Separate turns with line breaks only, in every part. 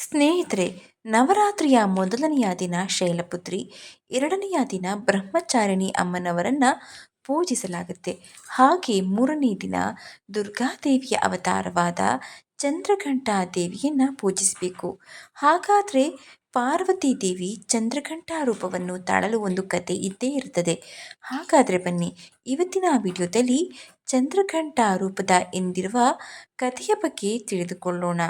ಸ್ನೇಹಿತರೆ, ನವರಾತ್ರಿಯ ಮೊದಲನೆಯ ದಿನ ಶೈಲಪುತ್ರಿ, ಎರಡನೆಯ ದಿನ ಬ್ರಹ್ಮಚಾರಿಣಿ ಅಮ್ಮನವರನ್ನು ಪೂಜಿಸಲಾಗುತ್ತೆ. ಹಾಗೆ ಮೂರನೇ ದಿನ ದುರ್ಗಾದೇವಿಯ ಅವತಾರವಾದ ಚಂದ್ರಘಂಟಾ ದೇವಿಯನ್ನು ಪೂಜಿಸಬೇಕು. ಹಾಗಾದರೆ ಪಾರ್ವತಿ ದೇವಿ ಚಂದ್ರಘಂಟಾ ರೂಪವನ್ನು ತಾಳಲು ಒಂದು ಕತೆ ಇದ್ದೇ ಇರುತ್ತದೆ. ಹಾಗಾದರೆ ಬನ್ನಿ, ಇವತ್ತಿನ ವಿಡಿಯೋದಲ್ಲಿ ಚಂದ್ರಘಂಟಾ ರೂಪದ ಎಂದಿರುವ ಕಥೆಯ ಬಗ್ಗೆ ತಿಳಿದುಕೊಳ್ಳೋಣ.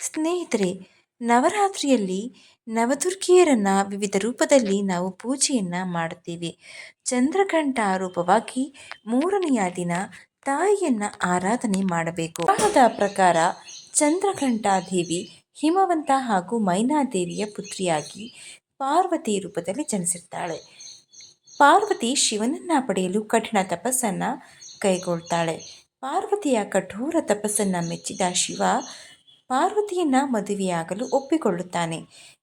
ಸ್ನೇಹಿತರೆ, ನವರಾತ್ರಿಯಲ್ಲಿ ನವದುರ್ಗಿಯರನ್ನು ವಿವಿಧ ರೂಪದಲ್ಲಿ ನಾವು ಪೂಜೆಯನ್ನು ಮಾಡುತ್ತೇವೆ. ಚಂದ್ರಘಂಟ ರೂಪವಾಗಿ ಮೂರನೆಯ ದಿನ ತಾಯಿಯನ್ನು ಆರಾಧನೆ ಮಾಡಬೇಕು. ಪುರಾಣದ ಪ್ರಕಾರ ಚಂದ್ರಘಂಠ ದೇವಿ ಹಿಮವಂತ ಹಾಗೂ ಮೈನಾದೇವಿಯ ಪುತ್ರಿಯಾಗಿ ಪಾರ್ವತಿ ರೂಪದಲ್ಲಿ ಜನಿಸಿರ್ತಾಳೆ. ಪಾರ್ವತಿ ಶಿವನನ್ನ ಪಡೆಯಲು ಕಠಿಣ ತಪಸ್ಸನ್ನು ಕೈಗೊಳ್ತಾಳೆ. ಪಾರ್ವತಿಯ ಕಠೋರ ತಪಸ್ಸನ್ನು ಮೆಚ್ಚಿದ ಶಿವ ಪಾರ್ವತಿಯನ್ನ ಮದುವೆಯಾಗಲು ಒಪ್ಪಿಕೊಳ್ಳುತ್ತಾನೆ.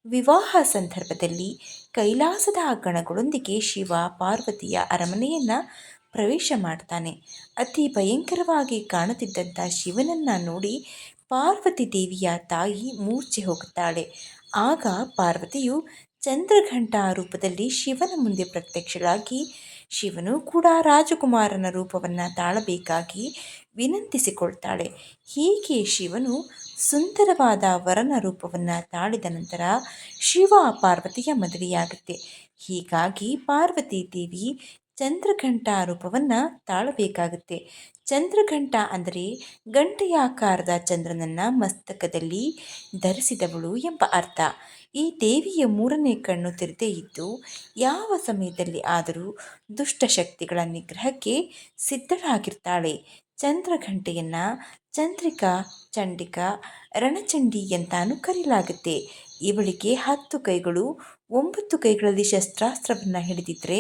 ವಿವಾಹ ಸಂದರ್ಭದಲ್ಲಿ ಕೈಲಾಸದ ಗಣಗಳೊಂದಿಗೆ ಶಿವ ಪಾರ್ವತಿಯ ಅರಮನೆಯನ್ನು ಪ್ರವೇಶ ಮಾಡ್ತಾನೆ. ಅತಿ ಭಯಂಕರವಾಗಿ ಕಾಣುತ್ತಿದ್ದಂಥ ಶಿವನನ್ನು ನೋಡಿ ಪಾರ್ವತಿ ದೇವಿಯ ತಾಯಿ ಮೂರ್ಛೆ ಹೋಗುತ್ತಾಳೆ. ಆಗ ಪಾರ್ವತಿಯು ಚಂದ್ರಘಂಟ ರೂಪದಲ್ಲಿ ಶಿವನ ಮುಂದೆ ಪ್ರತ್ಯಕ್ಷರಾಗಿ ಶಿವನು ಕೂಡ ರಾಜಕುಮಾರನ ರೂಪವನ್ನು ತಾಳಬೇಕಾಗಿ ವಿನಂತಿಸಿಕೊಳ್ತಾಳೆ. ಹೀಗೆ ಶಿವನು ಸುಂದರವಾದ ವರನ ರೂಪವನ್ನು ತಾಳಿದ ನಂತರ ಶಿವ ಪಾರ್ವತಿಯ ಮದುವೆಯಾಗುತ್ತೆ. ಹೀಗಾಗಿ ಪಾರ್ವತಿ ದೇವಿ ಚಂದ್ರಘಂಟ ರೂಪವನ್ನು ತಾಳಬೇಕಾಗುತ್ತೆ. ಚಂದ್ರಘಂಟ ಅಂದರೆ ಗಂಟೆಯಾಕಾರದ ಚಂದ್ರನನ್ನು ಮಸ್ತಕದಲ್ಲಿ ಧರಿಸಿದವಳು ಎಂಬ ಅರ್ಥ. ಈ ದೇವಿಯ ಮೂರನೇ ಕಣ್ಣು ತೆರೆದೇ ಇದ್ದು ಯಾವ ಸಮಯದಲ್ಲಿ ಆದರೂ ದುಷ್ಟಶಕ್ತಿಗಳ ನಿಗ್ರಹಕ್ಕೆ ಸಿದ್ಧಳಾಗಿರ್ತಾಳೆ. ಚಂದ್ರಘಂಟೆಯನ್ನು ಚಂದ್ರಿಕಾ, ಚಂಡಿಕಾ, ರಣಚಂಡಿ ಎಂತಾನು ಕರೆಯಲಾಗುತ್ತೆ ಇವಳಿಗೆ ಹತ್ತು ಕೈಗಳು, ಒಂಬತ್ತು ಕೈಗಳಲ್ಲಿ ಶಸ್ತ್ರಾಸ್ತ್ರವನ್ನು ಹಿಡಿದಿದ್ರೆ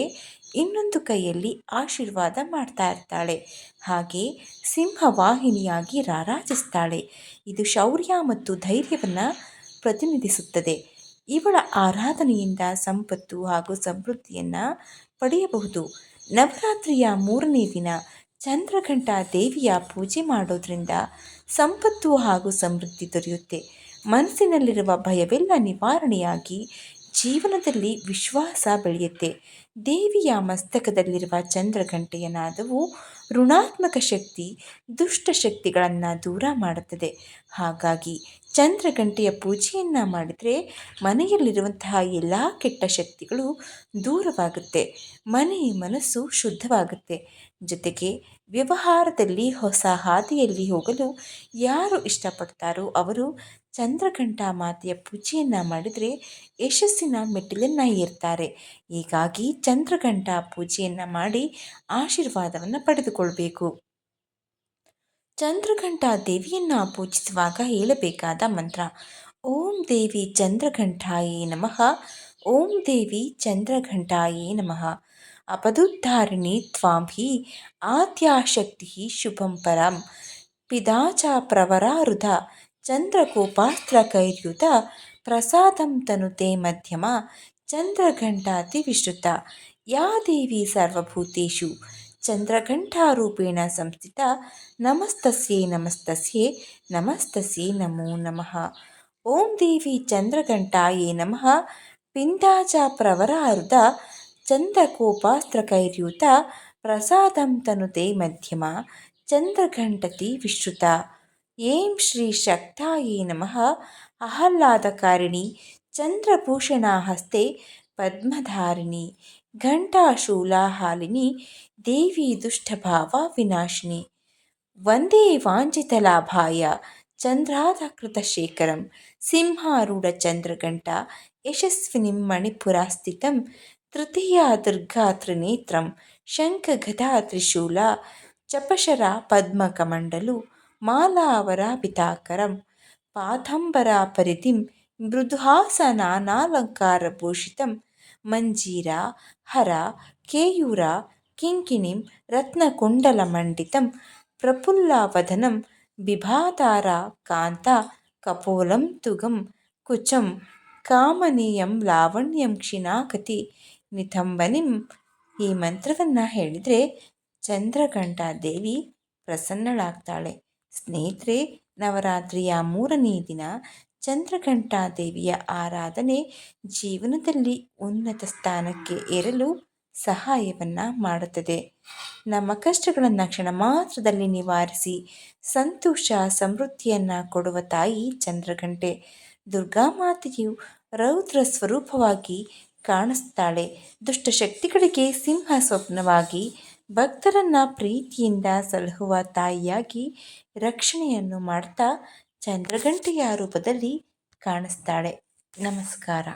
ಇನ್ನೊಂದು ಕೈಯಲ್ಲಿ ಆಶೀರ್ವಾದ ಮಾಡ್ತಾ ಇರ್ತಾಳೆ. ಹಾಗೆ ಸಿಂಹವಾಹಿನಿಯಾಗಿ ರಾರಾಜಿಸ್ತಾಳೆ. ಇದು ಶೌರ್ಯ ಮತ್ತು ಧೈರ್ಯವನ್ನು ಪ್ರತಿನಿಧಿಸುತ್ತದೆ. ಇವಳ ಆರಾಧನೆಯಿಂದ ಸಂಪತ್ತು ಹಾಗೂ ಸಮೃದ್ಧಿಯನ್ನು ಪಡೆಯಬಹುದು. ನವರಾತ್ರಿಯ ಮೂರನೇ ದಿನ ಚಂದ್ರಘಂಟ ದೇವಿಯ ಪೂಜೆ ಮಾಡೋದ್ರಿಂದ ಸಂಪತ್ತು ಹಾಗೂ ಸಮೃದ್ಧಿ ದೊರೆಯುತ್ತೆ. ಮನಸ್ಸಿನಲ್ಲಿರುವ ಭಯವೆಲ್ಲ ನಿವಾರಣೆಯಾಗಿ ಜೀವನದಲ್ಲಿ ವಿಶ್ವಾಸ ಬೆಳೆಯುತ್ತೆ. ದೇವಿಯ ಮಸ್ತಕದಲ್ಲಿರುವ ಚಂದ್ರಘಂಟೆಯ ನಾದವು ಋಣಾತ್ಮಕ ಶಕ್ತಿ, ದುಷ್ಟ ಶಕ್ತಿಗಳನ್ನು ದೂರ ಮಾಡುತ್ತದೆ. ಹಾಗಾಗಿ ಚಂದ್ರಘಂಟೆಯ ಪೂಜೆಯನ್ನು ಮಾಡಿದರೆ ಮನೆಯಲ್ಲಿರುವಂತಹ ಎಲ್ಲ ಕೆಟ್ಟ ಶಕ್ತಿಗಳು ದೂರವಾಗುತ್ತೆ. ಮನೆಯ ಮನಸ್ಸು ಶುದ್ಧವಾಗುತ್ತೆ. ಜೊತೆಗೆ ವ್ಯವಹಾರದಲ್ಲಿ ಹೊಸ ಹಾದಿಯಲ್ಲಿ ಹೋಗಲು ಯಾರು ಇಷ್ಟಪಡ್ತಾರೋ ಅವರು ಚಂದ್ರಘಂಟಾ ಮಾತೆಯ ಪೂಜೆಯನ್ನು ಮಾಡಿದರೆ ಯಶಸ್ಸಿನ ಮೆಟ್ಟಿಲನ್ನು ಏರ್ತಾರೆ. ಹೀಗಾಗಿ ಚಂದ್ರಘಂಟ ಪೂಜೆಯನ್ನು ಮಾಡಿ ಆಶೀರ್ವಾದವನ್ನು ಪಡೆದುಕೊಳ್ಬೇಕು. ಚಂದ್ರಘಂಟ ದೇವಿಯನ್ನು ಪೂಜಿಸುವಾಗ ಹೇಳಬೇಕಾದ ಮಂತ್ರ, ಓಂ ದೇವಿ ಚಂದ್ರಘಂಟಾಯೇ ನಮಃ, ಓಂ ದೇವಿ ಚಂದ್ರಘಂಟಾಯೇ ನಮಃ. ಅಪದುದ್ಧಾರಿಣಿ ತ್ವಾಂಭಿ ಆದ್ಯಾಶಕ್ತಿ ಶುಭಂ ಪರಂ, ಪಿದಾಚ ಪ್ರವರಾರುಧ ಚಂದ್ರಕೋಪಾಸ್ತ್ರಕೈರ್ಯುತ ಪ್ರಸಾದಂ ತನುತೆ ಮಧ್ಯಮ ಚಂದ್ರಘಂಟಾತಿ ವಿಶ್ರುತ ಯಾ ದೇವಿ ಸರ್ವಭೂತೇಶು? ಚಂದ್ರಘಂಟಾರೂಪೇಣ ಸಂಸ್ಥಿತ. ನಮಸ್ತಸ್ಯೇ ನಮಸ್ತಸ್ಯೇ ನಮಸ್ತಸ್ಯೇ ನಮೋ ನಮಃ. ಓಂ ದೇವಿ ಚಂದ್ರಘಂಟಾಯೇ ನಮಃ. ಪಿಂಡಾಚ ಪ್ರವರಾರುದ ಚಂದ್ರಕೋಪಾಸ್ತ್ರಕೈರ್ಯೂತ. ಪ್ರಸಾದಂ ತನುತೆ ಮಧ್ಯಮ. ಚಂದ್ರಘಂಟತಿ ವಿಶ್ರುತ ಏಂ ಶ್ರೀ ಶಕ್ತಾಯೇ ನಮಃ. ಆಹ್ಲಾದಕಾರಿಣಿ చంద్రభూషణాహస్తే పద్మధారిణి ఘంటాశూలాహాలిని దేవీ దుష్టభావ వినాశిని వందే వాంఛితలాభాయ చంద్రాధకృతశేఖరం సింహారూఢచంద్రఘంట యశస్విని మణిపురాస్థితం తృతీయా దుర్గా త్రినేత్రం శంఖగదా త్రిశూల చపశరా పద్మకమండలు మాలావరా పితాకరం పాథంబరా పరిధిం ಮಂಜೀರ, ಹರ, ಕೇಯೂರ, ಕಿಂಕಿಣಿಂ, ರತ್ನಕುಂಡಲಮಂಡಿತಂ ಪ್ರಫುಲ್ಲವದನಂ ಬಿಭಾತಾರ, ಕಾಂತ, ಕಪೋಲಂ ತುಗಂ, ಕುಚಂ, ಕಾಮನೀಯಂ, ಲಾವಣ್ಯಂ ಕ್ಷಿಣಾಕತಿ ನಿತಂಬನಿಂ ಈ ಮಂತ್ರವನ್ನು ಹೇಳಿದರೆ ಚಂದ್ರಘಂಟಾ ದೇವಿ ಪ್ರಸನ್ನಳಾಗ್ತಾಳೆ. ಸ್ನೇಹಿತರೆ, ನವರಾತ್ರಿಯ ಮೂರನೇ ದಿನ ಚಂದ್ರಘಂಟಾ ದೇವಿಯ ಆರಾಧನೆ ಜೀವನದಲ್ಲಿ ಉನ್ನತ ಸ್ಥಾನಕ್ಕೆ ಏರಲು ಸಹಾಯವನ್ನು ಮಾಡುತ್ತದೆ. ನಮ್ಮ ಕಷ್ಟಗಳನ್ನು ಕ್ಷಣ ಮಾತ್ರದಲ್ಲಿ ನಿವಾರಿಸಿ ಸಂತೋಷ, ಸಮೃದ್ಧಿಯನ್ನು ಕೊಡುವ ತಾಯಿ ಚಂದ್ರಘಂಟೆ. ದುರ್ಗಾಮಾತೆಯು ರೌದ್ರ ಸ್ವರೂಪವಾಗಿ ಕಾಣಿಸ್ತಾಳೆ. ದುಷ್ಟಶಕ್ತಿಗಳಿಗೆ ಸಿಂಹ ಸ್ವಪ್ನವಾಗಿ ಭಕ್ತರನ್ನ ಪ್ರೀತಿಯಿಂದ ಸಲಹುವ ತಾಯಿಯಾಗಿ ರಕ್ಷಣೆಯನ್ನು ಮಾಡ್ತಾ ಚಂದ್ರಘಂಟೆಯ ರೂಪದಲ್ಲಿ ಕಾಣಿಸ್ತಾಳೆ. ನಮಸ್ಕಾರ.